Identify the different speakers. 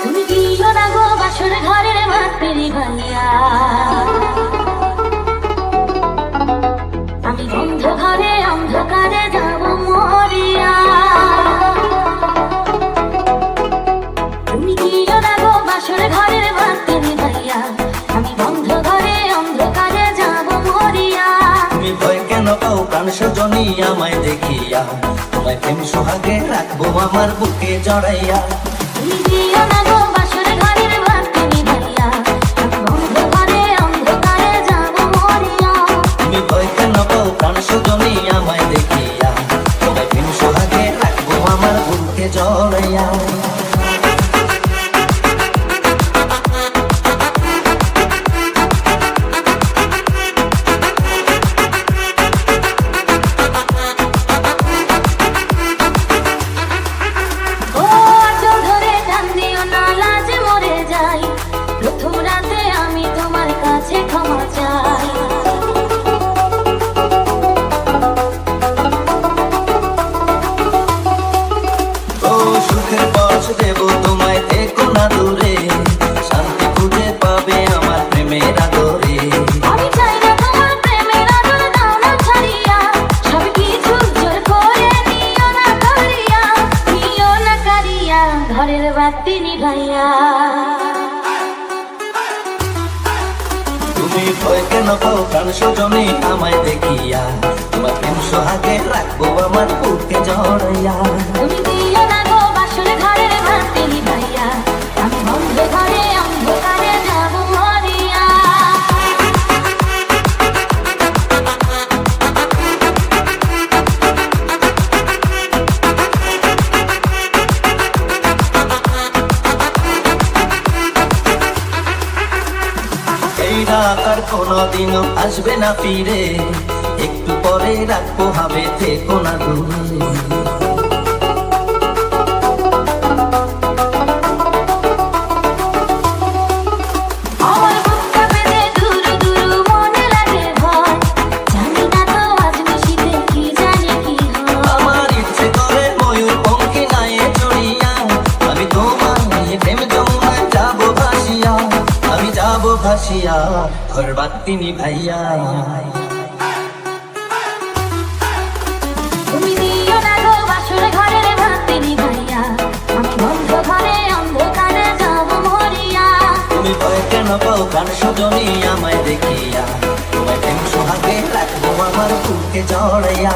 Speaker 1: তুমি দিও না গো বাসর ঘরের মাতেরি ভাইয়া
Speaker 2: প্রাণ সজনী আমায় দেখিয়া। তোমায় প্রেম সোহাগে রাখব আমার বুকে জড়াইয়া। প্রাণ সজনী আমায় দেখিয়া। তোমায় প্রেম সোহাগে রাখব আমার বুকে জড়াইয়া।
Speaker 1: ঘরের বাতি নিভাইয়া।
Speaker 2: তুমি ভয় কেন পাও? প্রাণ সজনে আমায় দেখিয়া। তোমার প্রেম সোহাগে রাখব আমার বুকে জড়াইয়া। আর কোনোদিনও আসবে না ফিরে। একটু পরে রাখব হবে থেকো না দূরে। বাসিয়া ঘর বাতি
Speaker 1: নিভাইয়া
Speaker 2: কেন পাও গান সুজনি আমায় দেখিয়া। তোমায় কেন সোহাগে রাখব আমার বুকে জড়াইয়া।